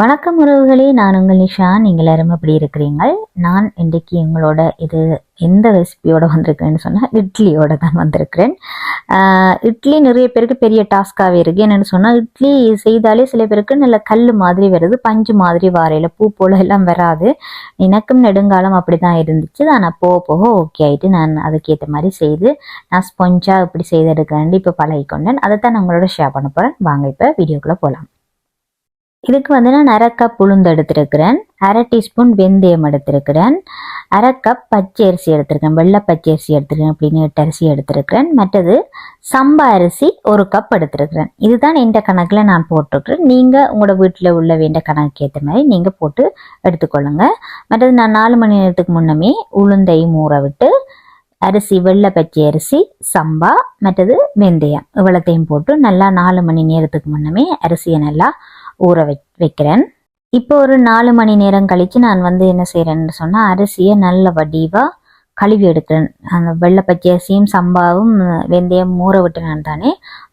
வணக்கம் உறவுகளே நான் உங்கள் நிஷா. நீங்கள் எல்லாரும் எப்படி இருக்கிறீங்கள் நான் இன்றைக்கு எங்களோட இது எந்த ரெசிபியோட வந்திருக்கேன்னு சொன்னால் இட்லியோட தான் வந்திருக்கிறேன். இட்லி நிறைய பேருக்கு பெரிய டாஸ்காகவே இருக்குது என்னென்னு சொன்னால் இட்லி செய்தாலே சில பேருக்கு நல்ல கல் மாதிரி வருது பஞ்சு மாதிரி வாரையில் பூ போல எல்லாம் வராது. எனக்கும் நெடுங்காலம் அப்படி தான் இருந்துச்சு. ஆனால் போக போக ஓகே ஆகிட்டு நான் அதுக்கேற்ற மாதிரி செய்து நான் ஸ்பொஞ்சாக இப்படி செய்து எடுக்கிறேன் இப்போ பழகிக்கொண்டேன். அதை தான் நான் உங்களோட ஷேர் பண்ண போகிறேன் வாங்க இப்போ வீடியோக்குள்ளே போகலாம் இதுக்கு வந்து நான் அரை கப் உளுந்து எடுத்திருக்கிறேன். அரை டீஸ்பூன் வெந்தயம் எடுத்திருக்கிறேன். அரை கப் பச்சை அரிசி எடுத்திருக்கேன். வெள்ளை பச்சை அரிசி எடுத்திருக்கேன். அப்படின்னு எட்டு அரிசி எடுத்திருக்கிறேன். மற்றது சம்பா அரிசி ஒரு கப் எடுத்திருக்கிறேன். இதுதான் எந்த கணக்கில் நான் போட்டிருக்கிறேன். நீங்கள் உங்களோட வீட்டில் உள்ள வேண்ட கணக்கு ஏற்ற மாதிரி நீங்கள் போட்டு எடுத்துக்கொள்ளுங்க. மற்றது நான் நாலு மணி நேரத்துக்கு முன்னமே உளுந்தையும் ஊற விட்டு அரிசி வெள்ளை பச்சை அரிசி சம்பா மற்றது வெந்தயம் இவ்வளத்தையும் போட்டு நல்லா நாலு மணி நேரத்துக்கு முன்னமே அரிசியை நல்லா ஊற வை வைக்கிறேன். இப்போ ஒரு நாலு மணி நேரம் கழித்து நான் வந்து என்ன செய்கிறேன்னு சொன்னால் அரிசியை நல்ல வடிவாக கழுவி எடுக்கிறேன் அந்த வெள்ளை பச்சை அரிசியும் சம்பாவும் வெந்தயம் ஊற விட்டுனான் தானே.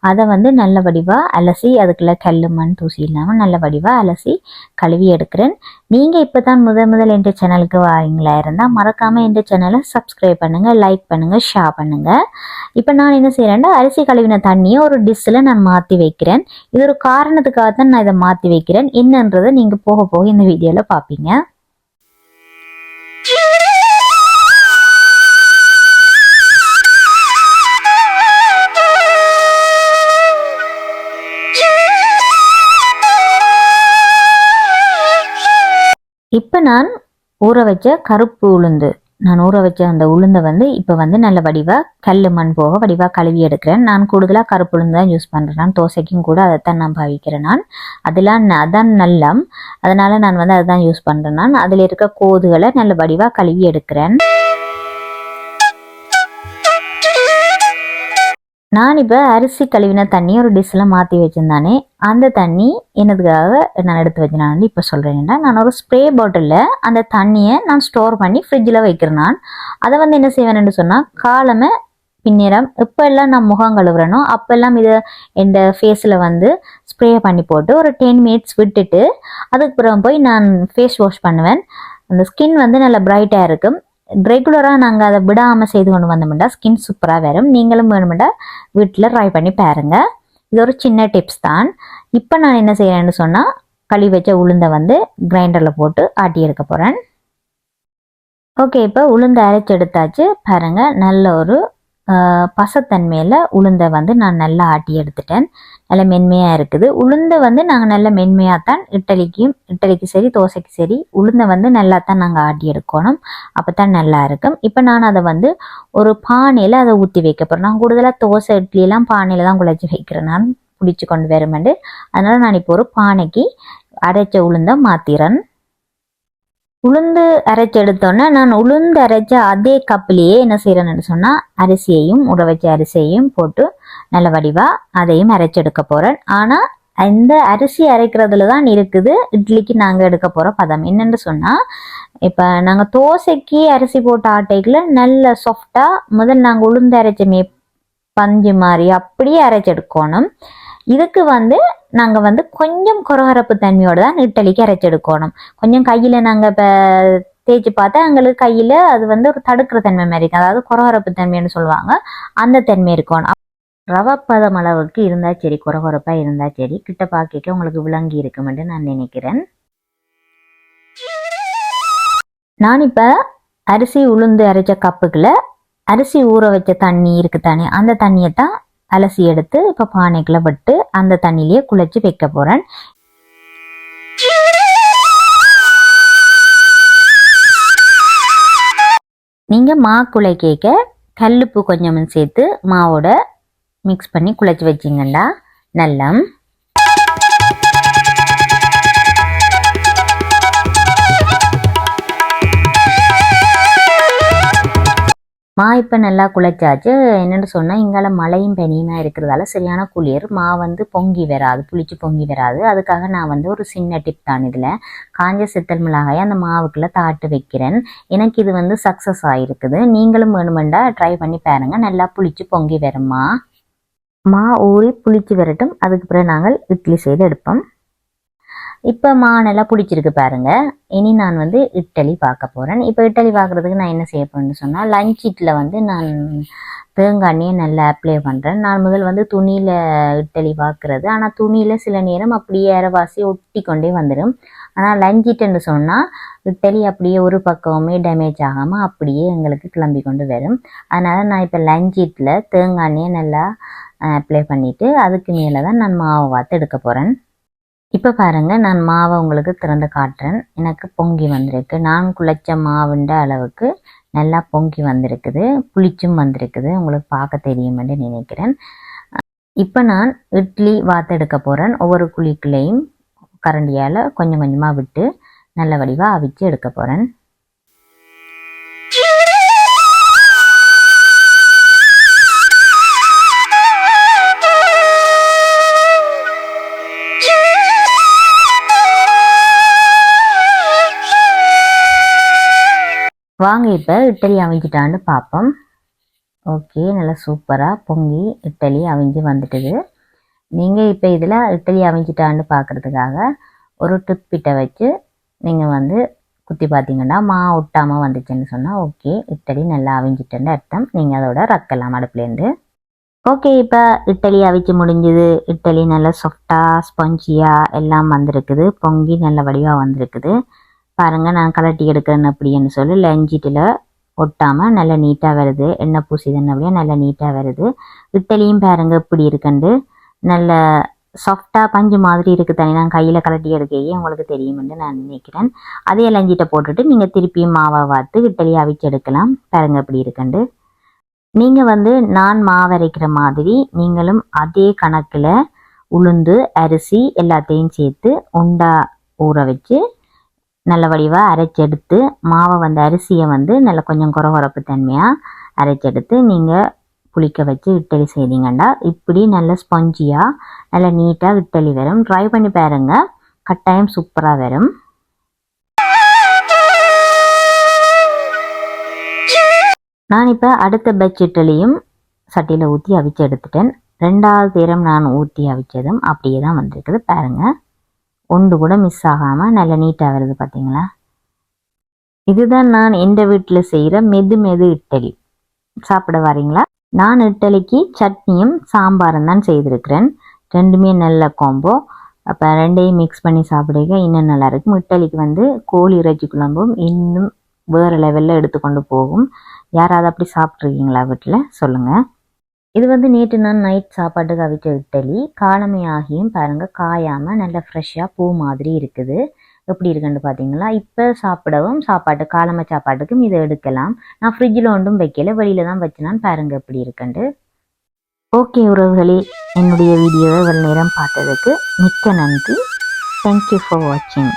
அதை வந்து நல்ல வடிவாக அலசி அதுக்குள்ளே கல் மண் தூசி இல்லாமல் நல்ல வடிவாக அலசி கழுவி எடுக்கிறேன். நீங்கள் இப்போ தான் முதல் முதல் என்ற சேனலுக்கு வாரீங்களா இருந்தால் மறக்காமல் என்ற சேனலை சப்ஸ்கிரைப் பண்ணுங்கள் லைக் பண்ணுங்கள் ஷேர் பண்ணுங்கள் இப்போ நான் என்ன செய்கிறேன்னா அரிசி கழுவின தண்ணியை ஒரு டிஷ்ஷில் நான் மாற்றி வைக்கிறேன். இது ஒரு காரணத்துக்காக தான் நான் இதை மாற்றி வைக்கிறேன். என்னன்றதை நீங்கள் போக போக இந்த வீடியோவில் பார்ப்பீங்க. இப்போ நான் ஊற வச்ச கருப்பு உளுந்து. நான் ஊற வச்ச அந்த உளுந்தை வந்து இப்போ வந்து நல்ல வடிவாக கல் மண் போக வடிவாக கழுவி எடுக்கிறேன். நான் கூடுதலாக கருப்பு உளுந்து தான் யூஸ் பண்ணுறேன் நான் தோசைக்கும் கூட அதைத்தான் நான் பாவிக்கிறேன் நான். அதெல்லாம் ந- அதான் நல்லம். அதனால் நான் வந்து அதுதான் யூஸ் பண்ணுறேன் நான். அதில் இருக்க கோதுகளை நல்ல வடிவாக கழுவி எடுக்கிறேன். நான் இப்போ அரிசி கழுவின தண்ணி ஒரு டிஷ்ஷில் மாற்றி வச்சுருந்தானே அந்த தண்ணி என்னதுக்காக நான் எடுத்து வச்சேன்? நான் வந்து இப்போ சொல்கிறேன்னா நான் ஒரு ஸ்ப்ரே பாட்டிலில் அந்த தண்ணியை நான் ஸ்டோர் பண்ணி ஃப்ரிட்ஜில் வைக்கிறேன் நான். அதை வந்து என்ன செய்வேன்னு சொன்னால் காலமே பின்னிறம் எப்போல்லாம் நான் முகம் கழுவுறேனோ அப்போல்லாம் இதை என் ஃபேஸில் வந்து ஸ்ப்ரே பண்ணி போட்டு ஒரு டென் மினிட்ஸ் விட்டுட்டு அதுக்கப்புறம் போய் நான் ஃபேஸ் வாஷ் பண்ணுவேன். அந்த ஸ்கின் வந்து நல்லா பிரைட்டாக இருக்கும். ரெகுலராக நாங்கள் அதை விடாமல் செய்து கொண்டு வந்தோம்னா ஸ்கின் சூப்பராக வரும். நீங்களும் வேணுமெண்டா வீட்டில் ட்ரை பண்ணி பாருங்கள் இது ஒரு சின்ன டிப்ஸ் தான். இப்போ நான் என்ன செய்கிறேன்னு சொன்னால் கழுவி வச்ச உளுந்தை வந்து கிரைண்டரில் போட்டு ஆட்டி எடுக்க போகிறேன் ஓகே இப்போ உளுந்தை அரைச்சி எடுத்தாச்சு. பாருங்கள் நல்ல ஒரு பசத்தன்மையில் உளுந்தை வந்து நான் நல்லா ஆட்டி எடுத்துட்டேன். நல்ல மென்மையாக இருக்குது. உளுந்தை வந்து நாங்கள் நல்ல மென்மையாக தான் இட்டலிக்கும் இட்டலிக்கு சரி தோசைக்கு சரி உளுந்தை வந்து நல்லா தான் நாங்கள் ஆட்டி எடுக்கணும். அப்போ தான் நல்லா இருக்கும். இப்போ நான் அதை வந்து ஒரு பானையில் அதை ஊற்றி வைக்க போகிறேன் நான் கூடுதலாக தோசை இட்லியெல்லாம் பானையில் தான் குழச்சி வைக்கிறேன். நான் பிடிச்சி கொண்டு வருமெண்டு அதனால் நான் இப்போ ஒரு பானைக்கு அரைச்ச உளுந்தை மாற்றிறேன் உளுந்து அரைச்சி எடுத்தோன்னே நான் உளுந்து அரைச்ச அதே கப்பிலேயே என்ன செய்கிறேன்னு சொன்னால் அரிசியையும் உற வச்ச அரிசியையும் போட்டு நல்ல வடிவாக அதையும் அரைச்சி எடுக்க போகிறேன் ஆனால் இந்த அரிசி அரைக்கிறதுல தான் இருக்குது. இட்லிக்கு நாங்கள் எடுக்க போகிற பதம் என்னென்னு சொன்னால் இப்போ நாங்கள் தோசைக்கு அரிசி போட்ட ஆட்டைக்குள்ள நல்ல சாஃப்டாக முதல் நாங்கள் உளுந்து அரைச்சமே பஞ்சு மாதிரி அப்படியே அரைச்சி எடுக்கணும். இதுக்கு வந்து நாங்கள் வந்து கொஞ்சம் குரகரப்பு தன்மையோடு தான் இட்டலிக்கு அரைச்சி எடுக்கணும். கொஞ்சம் கையில் நாங்கள் இப்போ தேய்ச்சி பார்த்தா எங்களுக்கு கையில் அது வந்து ஒரு தடுக்கிற தன்மை மாதிரி இருக்கும். அதாவது கொரகரப்பு தன்மைன்னு சொல்லுவாங்க. அந்த தன்மை இருக்கணும். ரவப்பதம் பதம் அளவுக்கு இருந்தால் சரி குரகுரப்பாக இருந்தால் சரி கிட்ட பார்க்க உங்களுக்கு விளங்கி இருக்குமென்று நான் நினைக்கிறேன். நான் இப்போ அரிசி உளுந்து அரைச்ச கப்புகளை அரிசி ஊற வச்ச தண்ணி இருக்குது தானே அந்த தண்ணியை தான் அலசி எடுத்து இப்போ பானைக்குள்ள விட்டு அந்த தண்ணியிலேயே குளிச்சு வைக்க போகிறேன் நீங்கள் மா கேட்க கல்லுப்பு கொஞ்சம் சேர்த்து மாவோட மிக்ஸ் பண்ணி குழச்சி வச்சிங்கண்டா. நல்லம். மா இப்போ நல்லா குழைச்சாச்சு என்னென்னு சொன்னால் இங்கால மழையும் பனியுமா இருக்கிறதால சரியான குளிர். மா வந்து பொங்கி வராது புளிச்சு பொங்கி வராது. அதுக்காக நான் வந்து ஒரு சின்ன டிப் தான் இதில். காஞ்ச சித்தல் மிளகாயை அந்த மாவுக்குள்ளே தாட்டு வைக்கிறேன். எனக்கு இது வந்து சக்ஸஸ் ஆகிருக்குது நீங்களும் வேணுமெண்டா ட்ரை பண்ணி பாருங்கள் நல்லா புளிச்சு பொங்கி வருமா மா ஊறி புளிச்சு வரட்டும். அதுக்கு பிறகு நாங்கள் இட்லி செய்து எடுப்போம். இப்போ மானெல்லாம் பிடிச்சிருக்கு பாருங்க. இனி நான் வந்து இட்டலி பார்க்க போகிறேன் இப்போ இட்டலி பார்க்குறதுக்கு நான் என்ன செய்ய போகிறேன்னு சொன்னால் லஞ்ச் இட்டில் வந்து நான் தேங்காண்ணியை நல்லா அப்ளை பண்ணுறேன் நான் முதல் வந்து துணியில் இட்டலி பார்க்குறது. ஆனால் துணியில் சில நேரம் அப்படியே அரைவாசி ஒட்டி கொண்டே வந்துடும் ஆனால் லஞ்சிட்டுன்னு சொன்னால் இட்டலி அப்படியே ஒரு பக்கமுமே டேமேஜ் ஆகாமல் அப்படியே எங்களுக்கு கிளம்பி கொண்டு வரும். அதனால் நான் இப்போ லஞ்சிட்டில் தேங்காண்ணியை நல்லா அப்ளை பண்ணிவிட்டு அதுக்கு மேலே தான் நான் மாவை வாத்து எடுக்க போகிறேன் இப்போ பாருங்க நான் மாவை உங்களுக்கு திறந்து காட்டுறேன். எனக்கு பொங்கி வந்திருக்கு. நான் குழைச்ச மாவுண்ட அளவுக்கு நல்லா பொங்கி வந்திருக்குது. புளிச்சும் வந்திருக்குது. உங்களுக்கு பார்க்க தெரியுமென்று நினைக்கிறேன். இப்போ நான் இட்லி வாத்தெடுக்க போகிறேன் ஒவ்வொரு குழிக்குள்ளேயும் கரண்டியால் கொஞ்சம் கொஞ்சமாக விட்டு நல்ல வடிவாக அவிச்சு எடுக்க போகிறேன் வாங்க இப்போ இட்டலி அவிஞ்சிட்டான்னு பார்ப்போம் ஓகே நல்லா சூப்பராக பொங்கி இட்டலி அவிஞ்சு வந்துட்டுது. நீங்கள் இப்போ இதில் இட்டலி அவிஞ்சிட்டான்னு பார்க்குறதுக்காக ஒரு டிப்பிட்டை வச்சு நீங்கள் வந்து குத்தி பார்த்தீங்கன்னா மா ஒட்டாமல் வந்துச்சுன்னு சொன்னால் ஓகே இட்டலி நல்லா அவிஞ்சிட்டுன்னு அர்த்தம். நீங்கள் அதோட ரக்கலாம் அடுப்புலேருந்து ஓகே இப்போ இட்டலி அவிச்சு முடிஞ்சுது. இட்டலி நல்லா சாஃப்டாக ஸ்பஞ்சியாக எல்லாம் வந்திருக்குது. பொங்கி நல்ல வடிவாக வந்திருக்குது. பாருங்கள் நான் கலட்டி எடுக்கிறேன் அப்படின்னு சொல்லி லஞ்சிட்டில் ஒட்டாமல் நல்லா நீட்டாக வருது. எண்ணெய் பூசி அப்படியே நல்லா நீட்டாக வருது. இட்டலியும் பாருங்கள் இப்படி இருக்குண்டு. நல்ல சாஃப்டாக பஞ்சு மாதிரி இருக்குது தனி நான் கையில் கலட்டி எடுக்கையே உங்களுக்கு தெரியும்னு நான் நினைக்கிறேன். அதே லஞ்சிட்ட போட்டுட்டு நீங்கள் திருப்பியும் மாவை வார்த்து இட்டலி அவிச்சு எடுக்கலாம். பாருங்க இப்படி இருக்குண்டு. நீங்கள் வந்து நான் மாவரைக்கிற மாதிரி நீங்களும் அதே கணக்கில் உளுந்து அரிசி எல்லாத்தையும் சேர்த்து உண்டா ஊற வச்சு நல்ல வடிவாக அரைச்செடுத்து மாவை வந்து அரிசியை வந்து நல்ல கொஞ்சம் குறகுறப்பு தன்மையாக அரைச்செடுத்து நீங்கள் புளிக்க வச்சு இட்டலி செய்தீங்கன்னா இப்படி நல்ல ஸ்பஞ்சியாக நல்ல நீட்டாக இட்டலி வரும். ட்ரை பண்ணி பாருங்க. கட்டாயம் சூப்பராக வரும். நான் இப்போ அடுத்த பட்ச் இட்டலியும் சட்டியில் ஊற்றி அவிச்சு எடுத்துட்டேன். ரெண்டாவது தீரம் நான் ஊற்றி அவிச்சதும் அப்படியே தான் வந்திருக்குது. பாருங்கள் ஒன்று கூட மிஸ் ஆகாமல் நல்ல நீட்டாக வருது பார்த்தீங்களா இதுதான் நான் எந்த வீட்டில் செய்கிற மெது மெது இட்டலி. சாப்பிட வரீங்களா? நான் இட்டலிக்கு சட்னியும் சாம்பாரும் தான் செய்திருக்கிறேன். ரெண்டுமே நல்ல காம்போ அப்போ ரெண்டையும் மிக்ஸ் பண்ணி சாப்பிடுங்க. இன்னும் நல்லா இருக்கும். இட்டலிக்கு வந்து கோழி இறைச்சி குழம்பும் இன்னும் வேறு லெவலில் எடுத்துக்கொண்டு போகும். யாராவது அப்படி சாப்பிட்ருக்கீங்களா வீட்டில் சொல்லுங்கள் இது வந்து நேற்று நான் நைட் சாப்பாட்டுக்கு அவிச்ச இட்டலி காலமே ஆகியும் பாருங்கள் காயாமல் நல்ல ஃப்ரெஷ்ஷாக பூ மாதிரி இருக்குது. எப்படி இருக்குன்னு பார்த்தீங்களா இப்போ சாப்பிடவும் சாப்பாட்டு காலமை சாப்பாட்டுக்கும் இதை எடுக்கலாம். நான் ஃப்ரிட்ஜில் ஒன்றும் வைக்கல வெளியில் தான் வச்சுனான் பாருங்க எப்படி இருக்குண்டு ஓகே உறவுகளே என்னுடைய வீடியோவை இவ்வளோ நேரம் பார்த்ததுக்கு மிக்க நன்றி. தேங்க்யூ ஃபார் வாட்சிங்